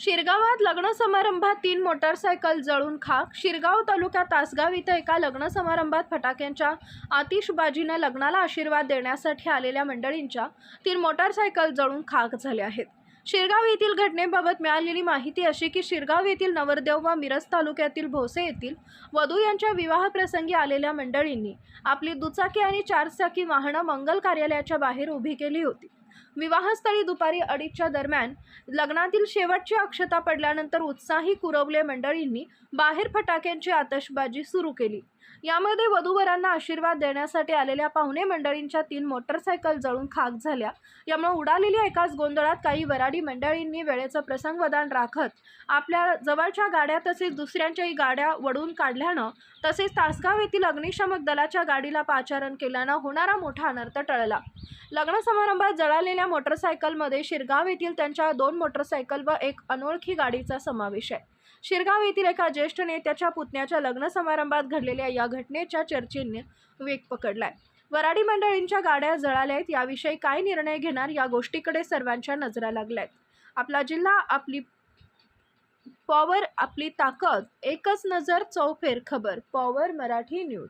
शिरगावात लग्न समारंभात तीन मोटारसायकल जळून खाक. शिरगाव तालुक्यात तासगाव इथं एका लग्न समारंभात फटाक्यांच्या आतिषबाजीनं लग्नाला आशीर्वाद देण्यासाठी आलेल्या मंडळींच्या तीन मोटारसायकल जळून खाक झाल्या आहेत. शिरगाव येथील घटनेबाबत मिळालेली माहिती अशी की शिरगाव येथील नवरदेव व मिरज तालुक्यातील भोसे येथील वधू यांच्या विवाहप्रसंगी आलेल्या मंडळींनी आपली दुचाकी आणि चारचाकी वाहनं मंगल कार्यालयाच्या बाहेर उभी केली होती. विवाहस्थळी दुपारी अडीचच्या दरम्यान लग्नातील शेवटची अक्षता पडल्यानंतर उत्साही कुरवले मंडळींनी बाहेर फटाक्यांची आतषबाजी सुरू केली. यामध्ये वधूवरांना आशीर्वाद देण्यासाठी आलेल्या पाहुणे मंडळींच्या तीन मोटरसायकल जळून खाक झाल्या. यामुळे उडालेल्या एकाच गोंधळात काही वराडी मंडळींनी वेळेचं प्रसंगवदान राखत आपल्या जवळच्या गाड्या तसेच दुसऱ्यांच्याही गाड्या वडून काढल्यानं तसेच तासगाव येथील अग्निशामक दलाच्या गाडीला पाचारण केल्यानं होणारा मोठा अनर्थ टळला. लग्न समारंभात जळा जळालेल्या मोटरसायकलमध्ये शिरगाव येथील त्यांच्या दोन मोटरसायकल व एक अनोळखी गाडीचा समावेश आहे. शिरगाव येथील एका ज्येष्ठ नेत्याच्या पुतण्याच्या लग्न समारंभात घडलेल्या या घटनेच्या चर्चेने वेग पकडलाय. वराडी मंडळींच्या गाड्या जळाल्या आहेत याविषयी काय निर्णय घेणार या गोष्टीकडे सर्वांच्या नजरा लागल्या आहेत आपला जिल्हा आपली पॉवर आपली ताकद एकच नजर चौफेर खबर. Power Marathi news.